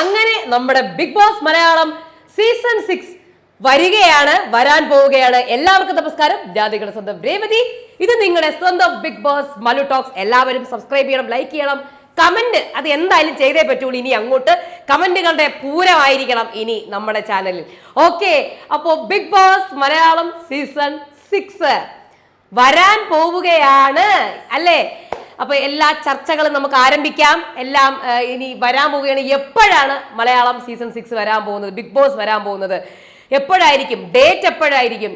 അങ്ങനെ നമ്മുടെ Big Boss Malayalam season six വരികയാണ് വരാൻ പോവുകയാണ്. എല്ലാവർക്കും നമസ്കാരം. ജാതികളുടെ സ്വന്തം രേവതി. ഇത് നിങ്ങളുടെ സ്വന്തം ബിഗ് ബോസ് മലു ടോക്സ് എല്ലാവരും സബ്സ്ക്രൈബ് ചെയ്യണം ലൈക്ക് ചെയ്യണം. കമന്റ് അത് എന്തായാലും ചെയ്തേ പറ്റുള്ളൂ ഇനി അങ്ങോട്ട് കമന്റുകളുടെ പൂരമായിരിക്കണം ഇനി നമ്മുടെ ചാനലിൽ ഓക്കെ അപ്പോ Big Boss Malayalam season six വരാൻ പോവുകയാണ്. അല്ലേ? അപ്പൊ എല്ലാ ചർച്ചകളും നമുക്ക് ആരംഭിക്കാം. എല്ലാം ഇനി വരാൻ പോവുകയാണ്. എപ്പോഴാണ് മലയാളം സീസൺ സിക്സ് വരാൻ പോകുന്നത്? ബിഗ് ബോസ് വരാൻ പോകുന്നത്? എപ്പോഴായിരിക്കും? ഡേറ്റ് എപ്പോഴായിരിക്കും?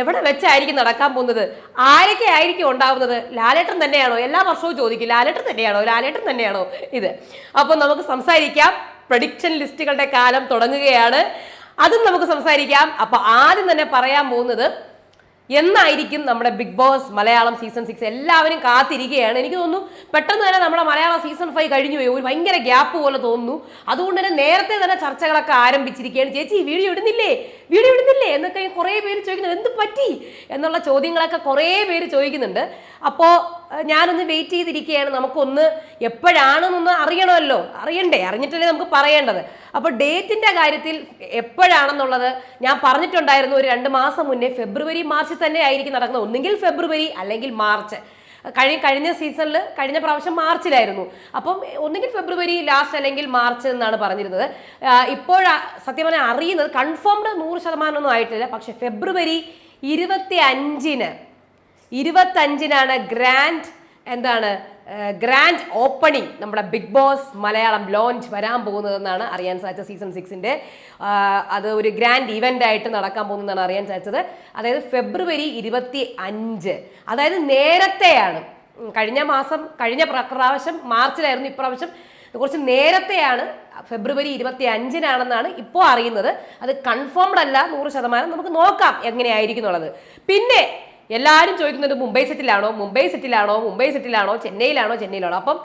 എവിടെ വെച്ചായിരിക്കും നടക്കാൻ പോകുന്നത്? ആരൊക്കെ ആയിരിക്കും ഉണ്ടാവുന്നത്? ലാലേട്ടൻ തന്നെയാണോ? എല്ലാ വർഷവും ചോദിക്കും. ലാലേട്ടൻ തന്നെയാണോ? ലാലേട്ടൻ തന്നെയാണോ? ഇത്. അപ്പോൾ നമുക്ക് സംസാരിക്കാം. പ്രഡിക്ഷൻ ലിസ്റ്റുകളുടെ കാലം തുടങ്ങുകയാണ്. അതും നമുക്ക് സംസാരിക്കാം. അപ്പൊ ആദ്യം തന്നെ പറയാൻ പോകുന്നത് എന്നായിരിക്കും നമ്മുടെ Big Boss Malayalam season six എല്ലാവരും കാത്തിരിക്കുകയാണ്. എനിക്ക് തോന്നുന്നു പെട്ടെന്ന് തന്നെ നമ്മുടെ മലയാളം സീസൺ ഫൈവ് കഴിഞ്ഞു പോയി. ഒരു ഭയങ്കര ഗ്യാപ്പ് പോലെ തോന്നുന്നു. അതുകൊണ്ട് തന്നെ നേരത്തെ തന്നെ ചർച്ചകളൊക്കെ ആരംഭിച്ചിരിക്കുകയാണ്. ചേച്ചി വീഡിയോ ഇടുന്നില്ലേ? വീഡിയോ ഇടുന്നില്ലേ? എന്നൊക്കെ കുറേ പേര് ചോദിക്കുന്നത് എന്ത് പറ്റി? എന്നുള്ള ചോദ്യങ്ങളൊക്കെ കുറേ പേര് ചോദിക്കുന്നുണ്ട്. അപ്പോൾ ഞാനൊന്ന് വെയിറ്റ് ചെയ്തിരിക്കുകയാണ് നമുക്കൊന്ന് എപ്പോഴാണെന്നൊന്ന് അറിയണമല്ലോ. അറിയണ്ടേ? അറിഞ്ഞിട്ടല്ലേ നമുക്ക് പറയേണ്ടത്. അപ്പോൾ ഡേറ്റിന്റെ കാര്യത്തിൽ എപ്പോഴാണെന്നുള്ളത് ഞാൻ പറഞ്ഞിട്ടുണ്ടായിരുന്നു. ഒരു രണ്ട് മാസം മുന്നേ ഫെബ്രുവരി മാർച്ച് തന്നെ ആയിരിക്കും നടക്കുന്നത്. ഒന്നുകിൽ ഫെബ്രുവരി അല്ലെങ്കിൽ മാർച്ച്. കഴിഞ്ഞ കഴിഞ്ഞ സീസണിൽ കഴിഞ്ഞ പ്രാവശ്യം മാർച്ചിലായിരുന്നു. അപ്പം ഒന്നുകിൽ ഫെബ്രുവരി ലാസ്റ്റ് അല്ലെങ്കിൽ മാർച്ച് എന്നാണ് പറഞ്ഞിരുന്നത്. ഇപ്പോഴാ സത്യം പറഞ്ഞാൽ അറിയുന്നത്. കൺഫേംഡ് നൂറ് ശതമാനമൊന്നും ആയിട്ടില്ല. പക്ഷേ ഫെബ്രുവരി ഇരുപത്തി അഞ്ചിന് ഇരുപത്തഞ്ചിനാണ് ഗ്രാൻഡ് എന്താണ് ഗ്രാൻഡ് ഓപ്പണിംഗ് നമ്മുടെ ബിഗ് ബോസ് മലയാളം ലോഞ്ച് വരാൻ പോകുന്നതെന്നാണ് അറിയാൻ സാധിച്ചത് സീസൺ സിക്സിന്റെ അത് ഒരു ഗ്രാൻഡ് ഇവന്റ് ആയിട്ട് നടക്കാൻ പോകുന്നതെന്നാണ് അറിയാൻ സാധിച്ചത്. അതായത് ഫെബ്രുവരി ഇരുപത്തി അഞ്ച് അതായത് നേരത്തെയാണ്. കഴിഞ്ഞ മാസം കഴിഞ്ഞ പ്ര- പ്രാവശ്യം മാർച്ചിലായിരുന്നു ഇപ്രാവശ്യം. കുറച്ച് നേരത്തെയാണ് ഫെബ്രുവരി ഇരുപത്തി അഞ്ചിനാണെന്നാണ് ഇപ്പോൾ അറിയുന്നത്. അത് കൺഫേംഡ് അല്ല നൂറ് ശതമാനം നമുക്ക് നോക്കാം എങ്ങനെയായിരിക്കും എന്നുള്ളത് പിന്നെ എല്ലാവരും ചോദിക്കുന്നത് മുംബൈ സെറ്റിലാണോ? മുംബൈ സെറ്റിലാണോ? മുംബൈ സെറ്റിലാണോ? ചെന്നൈയിലാണോ? ചെന്നൈയിലാണോ? അപ്പം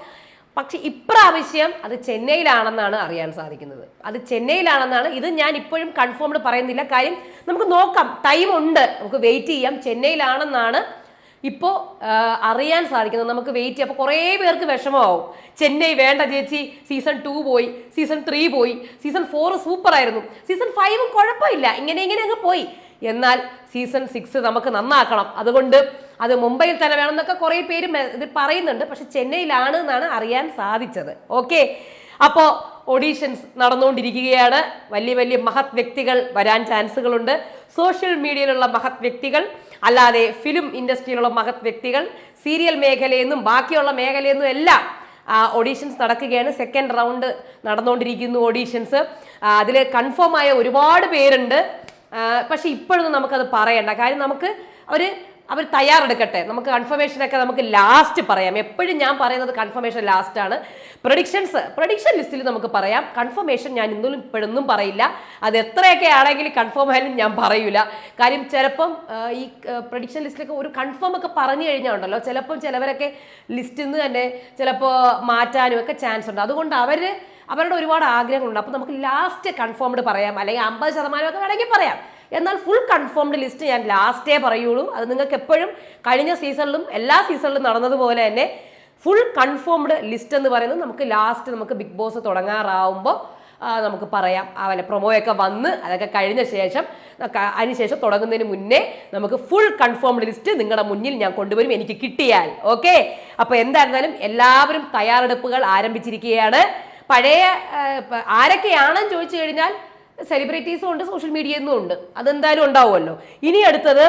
പക്ഷെ ഇപ്രാവശ്യം അത് ചെന്നൈയിലാണെന്നാണ് അറിയാൻ സാധിക്കുന്നത്. അത് ചെന്നൈയിലാണെന്നാണ്. ഇത് ഞാൻ ഇപ്പോഴും കൺഫേംഡ് പറയുന്നില്ല. കാര്യം നമുക്ക് നോക്കാം. ടൈം ഉണ്ട്. നമുക്ക് വെയിറ്റ് ചെയ്യാം. ചെന്നൈയിലാണെന്നാണ് ഇപ്പോൾ അറിയാൻ സാധിക്കുന്നത് നമുക്ക് വെയിറ്റ് ചെയ്യാം. അപ്പോൾ കുറേ പേർക്ക് വിഷമമാവും. ചെന്നൈ വേണ്ട ചേച്ചി. സീസൺ ടു പോയി. സീസൺ ത്രീ പോയി. സീസൺ ഫോർ സൂപ്പറായിരുന്നു സീസൺ ഫൈവും കുഴപ്പമില്ല. ഇങ്ങനെ ഇങ്ങനെ അങ്ങ് പോയി. എന്നാൽ സീസൺ സിക്സ് നമുക്ക് നന്നാക്കണം. അതുകൊണ്ട് അത് മുംബൈയിൽ തന്നെ വേണമെന്നൊക്കെ കുറേ പേര് ഇത് പറയുന്നുണ്ട്. പക്ഷെ ചെന്നൈയിലാണ് എന്നാണ് അറിയാൻ സാധിച്ചത്. ഓക്കെ. അപ്പോൾ ഓഡീഷൻസ് നടന്നുകൊണ്ടിരിക്കുകയാണ്. വലിയ വലിയ മഹത് വ്യക്തികൾ വരാൻ ചാൻസുകളുണ്ട്. സോഷ്യൽ മീഡിയയിലുള്ള മഹത് വ്യക്തികൾ അല്ലാതെ ഫിലിം ഇൻഡസ്ട്രിയിലുള്ള മഹത് വ്യക്തികൾ സീരിയൽ മേഖലയെന്നും ബാക്കിയുള്ള മേഖലയെന്നും എല്ലാം ഓഡീഷൻസ് നടക്കുകയാണ്. സെക്കൻഡ് റൗണ്ട് നടന്നുകൊണ്ടിരിക്കുന്നു ഓഡീഷൻസ് അതിൽ കൺഫേം ആയ ഒരുപാട് പേരുണ്ട്. പക്ഷേ ഇപ്പോഴൊന്നും നമുക്കത് പറയണ്ട. കാര്യം നമുക്ക് അവർ അവർ തയ്യാറെടുക്കട്ടെ. നമുക്ക് കൺഫർമേഷനൊക്കെ നമുക്ക് ലാസ്റ്റ് പറയാം. എപ്പോഴും ഞാൻ പറയുന്നത് കൺഫർമേഷൻ ലാസ്റ്റ് ആണ്. പ്രൊഡിക്ഷൻസ് പ്രൊഡിക്ഷൻ ലിസ്റ്റിൽ നമുക്ക് പറയാം. കൺഫർമേഷൻ ഞാൻ ഇന്നും ഇപ്പോഴൊന്നും പറയില്ല. അത് എത്രയൊക്കെ ആണെങ്കിൽ കൺഫേം ആയാലും ഞാൻ പറയൂല. കാര്യം ചിലപ്പം ഈ പ്രൊഡിക്ഷൻ ലിസ്റ്റിലൊക്കെ ഒരു കൺഫേം ഒക്കെ പറഞ്ഞു കഴിഞ്ഞാൽ ഉണ്ടല്ലോ. ചിലപ്പം ചിലവരൊക്കെ ലിസ്റ്റിൽ നിന്ന് തന്നെ ചിലപ്പോൾ മാറ്റാനും ഒക്കെ ചാൻസ് ഉണ്ട്. അതുകൊണ്ട് അവർ അവരുടെ ഒരുപാട് ആഗ്രഹങ്ങളുണ്ട്. അപ്പോൾ നമുക്ക് ലാസ്റ്റ് കൺഫേംഡ് പറയാം. അല്ലെങ്കിൽ അമ്പത് ശതമാനമൊക്കെ വേണമെങ്കിൽ പറയാം. എന്നാൽ ഫുൾ കൺഫേംഡ് ലിസ്റ്റ് ഞാൻ ലാസ്റ്റേ പറയുള്ളൂ. അത് നിങ്ങൾക്ക് എപ്പോഴും കഴിഞ്ഞ സീസണിലും എല്ലാ സീസണിലും നടന്നതുപോലെ തന്നെ ഫുൾ കൺഫേംഡ് ലിസ്റ്റ് എന്ന് പറയുന്നത് നമുക്ക് ലാസ്റ്റ് നമുക്ക് ബിഗ് ബോസ് തുടങ്ങാറാവുമ്പോൾ നമുക്ക് പറയാം. ആ വല്ല പ്രൊമോയൊക്കെ വന്ന് അതൊക്കെ കഴിഞ്ഞ ശേഷം അതിനുശേഷം തുടങ്ങുന്നതിന് മുന്നേ നമുക്ക് ഫുൾ കൺഫേംഡ് ലിസ്റ്റ് നിങ്ങളുടെ മുന്നിൽ ഞാൻ കൊണ്ടുവരും എനിക്ക് കിട്ടിയാൽ. ഓക്കെ അപ്പോൾ എന്തായിരുന്നാലും എല്ലാവരും തയ്യാറെടുപ്പുകൾ ആരംഭിച്ചിരിക്കുകയാണ്. പഴയ ആരൊക്കെയാണെന്ന് ചോദിച്ചു കഴിഞ്ഞാൽ സെലിബ്രിറ്റീസും ഉണ്ട് സോഷ്യൽ നിന്നും ഉണ്ട്. അതെന്തായാലും ഉണ്ടാവുമല്ലോ. ഇനി അടുത്തത്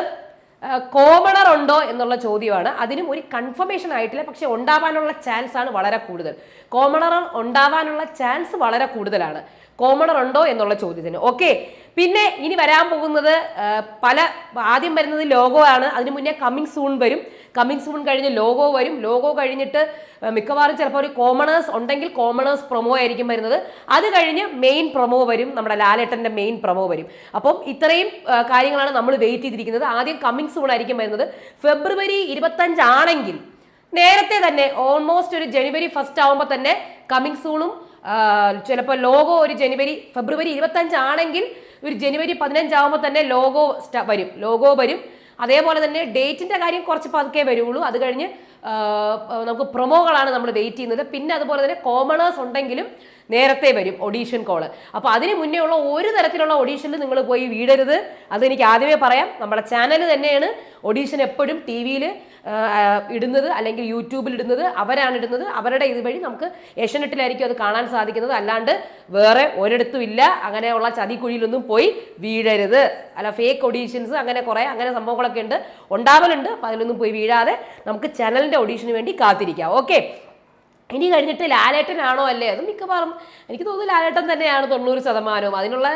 കോമണർ ഉണ്ടോ എന്നുള്ള ചോദ്യമാണ്. അതിനും ഒരു കൺഫർമേഷൻ ആയിട്ടില്ല പക്ഷെ ഉണ്ടാവാനുള്ള ചാൻസ് ആണ് വളരെ കൂടുതൽ. കോമണർ ഉണ്ടാവാനുള്ള ചാൻസ് വളരെ കൂടുതലാണ്. കോമണർ ഉണ്ടോ എന്നുള്ള ചോദ്യത്തിന്. ഓക്കെ പിന്നെ ഇനി വരാൻ പോകുന്നത് പല ആദ്യം വരുന്നത് ലോഗോ ആണ് അതിനു മുന്നേ കമ്മിങ് സൂൺ വരും. കമ്മിങ് സൂൺ കഴിഞ്ഞ് ലോഗോ വരും. ലോഗോ കഴിഞ്ഞിട്ട് മിക്കവാറും ചിലപ്പോൾ ഒരു കോമണേഴ്സ് ഉണ്ടെങ്കിൽ കോമണേഴ്സ് പ്രൊമോ ആയിരിക്കും വരുന്നത്. അത് കഴിഞ്ഞ് മെയിൻ പ്രൊമോ വരും. നമ്മുടെ ലാലേട്ടന്റെ മെയിൻ പ്രൊമോ വരും. അപ്പം ഇത്രയും കാര്യങ്ങളാണ് നമ്മൾ വെയിറ്റ് ചെയ്തിരിക്കുന്നത്. ആദ്യം കമ്മിങ് സൂൺ ആയിരിക്കും വരുന്നത്. ഫെബ്രുവരി ഇരുപത്തഞ്ചാണെങ്കിൽ നേരത്തെ തന്നെ ഓൾമോസ്റ്റ് ഒരു ജനുവരി ഫസ്റ്റ് ആവുമ്പോൾ തന്നെ കമ്മിങ് സൂണും ചിലപ്പോൾ ലോഗോ ഒരു ജനുവരി ഫെബ്രുവരി ഇരുപത്തഞ്ചാണെങ്കിൽ ഒരു ജനുവരി പതിനഞ്ചാവുമ്പോൾ തന്നെ ലോഗോ വരും. ലോഗോ വരും. അതേപോലെ തന്നെ ഡേറ്റിന്റെ കാര്യം കുറച്ച് പതുക്കെ വരുള്ളൂ അത് കഴിഞ്ഞ് നമുക്ക് പ്രൊമോകളാണ് നമ്മൾ വെയിറ്റ് ചെയ്യുന്നത്. പിന്നെ അതുപോലെ തന്നെ കോമണേഴ്സ് ഉണ്ടെങ്കിലും നേരത്തെ വരും ഒഡീഷൻ കോൾ അപ്പോൾ അതിന് മുന്നേ ഉള്ള ഒരു തരത്തിലുള്ള ഒഡീഷനിൽ നിങ്ങൾ പോയി വീടരുത്. അതെനിക്ക് ആദ്യമേ പറയാം. നമ്മുടെ ചാനൽ തന്നെയാണ് ഒഡീഷൻ എപ്പോഴും ടി വിയിൽ ഇടുന്നത് അല്ലെങ്കിൽ യൂട്യൂബിൽ ഇടുന്നത്. അവരാണ് ഇടുന്നത്. അവരുടെ ഇത് വഴി നമുക്ക് ഏഷ്യനെറ്റിലായിരിക്കും അത് കാണാൻ സാധിക്കുന്നത്. അല്ലാണ്ട് വേറെ ഒരിടത്തും ഇല്ല. അങ്ങനെയുള്ള ചതിക്കുഴിയിലൊന്നും പോയി വീഴരുത് അല്ല ഫേക്ക് ഒഡീഷൻസ് അങ്ങനെ കുറേ അങ്ങനെ സംഭവങ്ങളൊക്കെ ഉണ്ട്. ഉണ്ടാവലുണ്ട്. അപ്പോൾ അതിലൊന്നും പോയി വീഴാതെ നമുക്ക് ചാനലിന്റെ ഒഡീഷന് വേണ്ടി കാത്തിരിക്കാം. ഓക്കെ ഇനി കഴിഞ്ഞിട്ട് ലാലേട്ടനാണോ അല്ലേ? അത് മിക്കവാറും എനിക്ക് തോന്നുന്നു ലാലേട്ടൻ തന്നെയാണ് തൊണ്ണൂറ് ശതമാനവും. അതിനുള്ള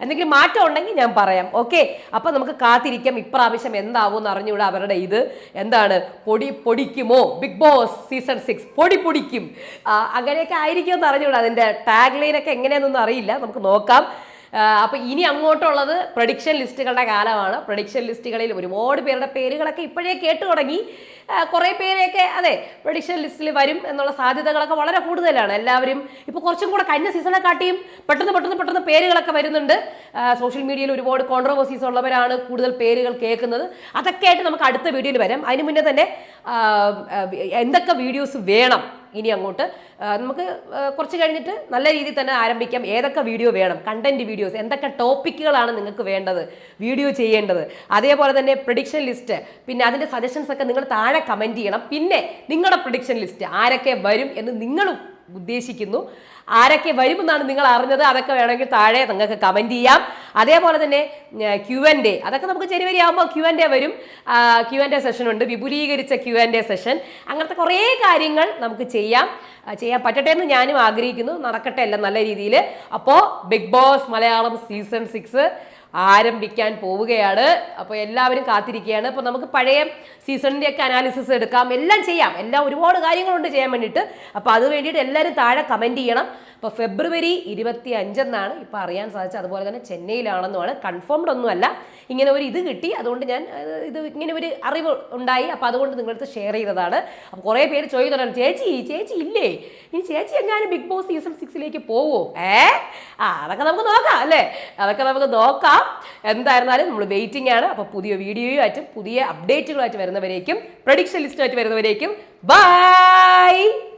എന്തെങ്കിലും മാറ്റം ഉണ്ടെങ്കിൽ ഞാൻ പറയാം. ഓക്കെ? അപ്പം നമുക്ക് കാത്തിരിക്കാം. ഇപ്രാവശ്യം എന്താവും അറിഞ്ഞുകൂടാ അവരുടെ ഇത്. എന്താണ്? പൊടി പൊടിക്കുമോ? ബിഗ് ബോസ് സീസൺ സിക്സ് പൊടി പൊടിക്കും. അങ്ങനെയൊക്കെ ആയിരിക്കും എന്ന് അറിഞ്ഞുകൂടാ അതിന്റെ ടാഗ് ലൈനൊക്കെ എങ്ങനെയാണെന്നൊന്നും അറിയില്ല. നമുക്ക് നോക്കാം. അപ്പോൾ ഇനി അങ്ങോട്ടുള്ളത് പ്രഡിക്ഷൻ ലിസ്റ്റുകളുടെ കാലമാണ്. പ്രഡിക്ഷൻ ലിസ്റ്റുകളിൽ ഒരുപാട് പേരുടെ പേരുകളൊക്കെ ഇപ്പോഴേ കേട്ടു തുടങ്ങി. കുറെ പേരെയൊക്കെ അതെ പ്രഡിക്ഷൻ ലിസ്റ്റിൽ വരും എന്നുള്ള സാധ്യതകളൊക്കെ വളരെ കൂടുതലാണ്. എല്ലാവരും ഇപ്പോൾ കുറച്ചും കൂടെ കഴിഞ്ഞ സീസണെ കാട്ടിയും പെട്ടെന്ന് പെട്ടെന്ന് പെട്ടെന്ന് പേരുകളൊക്കെ വരുന്നുണ്ട്. സോഷ്യൽ മീഡിയയിൽ ഒരുപാട് കോൺട്രവേഴ്സീസ് ഉള്ളവരാണ് കൂടുതൽ പേരുകൾ കേൾക്കുന്നത്. അതൊക്കെ ആയിട്ട് നമുക്ക് അടുത്ത വീഡിയോയിൽ വരാം. അതിന് മുന്നേ തന്നെ എന്തൊക്കെ വീഡിയോസ് വേണം? ഇനി അങ്ങോട്ട് നമുക്ക് കുറച്ച് കഴിഞ്ഞിട്ട് നല്ല രീതിയിൽ തന്നെ ആരംഭിക്കാം. ഏതൊക്കെ വീഡിയോ വേണം? കണ്ടന്റ് വീഡിയോസ് എന്തൊക്കെ ടോപ്പിക്കുകളാണ് നിങ്ങൾക്ക് വേണ്ടത്? വീഡിയോ ചെയ്യേണ്ടത്. അതേപോലെ തന്നെ പ്രഡിക്ഷൻ ലിസ്റ്റ് പിന്നെ അതിന്റെ സജഷൻസ് ഒക്കെ നിങ്ങൾ താഴെ കമന്റ് ചെയ്യണം. പിന്നെ നിങ്ങളുടെ പ്രഡിക്ഷൻ ലിസ്റ്റ് ആരൊക്കെ വരും എന്ന് നിങ്ങളും ഉദ്ദേശിക്കുന്നു. ആരൊക്കെ വരുമെന്നാണ് നിങ്ങൾ അറിഞ്ഞത്? അതൊക്കെ വേണമെങ്കിൽ താഴെ നിങ്ങൾക്ക് കമന്റ് ചെയ്യാം. അതേപോലെ തന്നെ ക്യു എൻ ഡേ അതൊക്കെ നമുക്ക് ജനുവരി ആകുമ്പോൾ ക്യു എൻ ഡേ വരും. ക്യു എൻ ഡേ സെഷൻ ഉണ്ട്. വിപുലീകരിച്ച ക്യു എൻ ഡേ സെഷൻ അങ്ങനത്തെ കുറേ കാര്യങ്ങൾ നമുക്ക് ചെയ്യാം. ചെയ്യാൻ പറ്റട്ടെ എന്ന് ഞാനും ആഗ്രഹിക്കുന്നു. നടക്കട്ടെ എല്ലാം നല്ല രീതിയിൽ അപ്പോൾ Big Boss Malayalam season six ആരംഭിക്കാൻ പോവുകയാണ്. അപ്പോൾ എല്ലാവരും കാത്തിരിക്കുകയാണ്. അപ്പോൾ നമുക്ക് പഴയ സീസണിന്റെ ഒക്കെ അനാലിസിസ് എടുക്കാം. എല്ലാം ചെയ്യാം. എല്ലാം ഒരുപാട് കാര്യങ്ങളുണ്ട് ചെയ്യാൻ വേണ്ടിയിട്ട്. അപ്പോൾ അത് വേണ്ടിയിട്ട് എല്ലാവരും താഴെ കമന്റ് ചെയ്യണം. അപ്പോൾ ഫെബ്രുവരി ഇരുപത്തി അഞ്ചെന്നാണ് ഇപ്പോൾ അറിയാൻ സാധിച്ചത്. അതുപോലെ തന്നെ ചെന്നൈയിലാണെന്നുമാണ്. കൺഫേംഡ് ഒന്നുമല്ല. ഇങ്ങനെ ഒരു ഇത് കിട്ടി. അതുകൊണ്ട് ഞാൻ ഇത് ഇങ്ങനെ ഒരു അറിവ് ഉണ്ടായി. അപ്പോൾ അതുകൊണ്ട് നിങ്ങളടുത്ത് ഷെയർ ചെയ്തതാണ്. അപ്പോൾ കുറേ പേര് ചോദിക്കുന്നുണ്ടാണ് ചേച്ചി ചേച്ചി ഇല്ലേ? ഇനി ചേച്ചി എങ്ങാനും ബിഗ് ബോസ് സീസൺ സിക്സിലേക്ക് പോവോ? ഏ? ആ അതൊക്കെ നമുക്ക് നോക്കാം അല്ലേ? അതൊക്കെ നമുക്ക് നോക്കാം. എന്തായിരുന്നാലും നമ്മൾ വെയിറ്റിംഗ് ആണ്. അപ്പോൾ പുതിയ വീഡിയോയുമായിട്ടും പുതിയ അപ്ഡേറ്റുകളായിട്ട് വരുന്നവരേക്കും പ്രഡിക്ഷൻ ലിസ്റ്റുമായിട്ട് വരുന്നവരേക്കും. ബൈ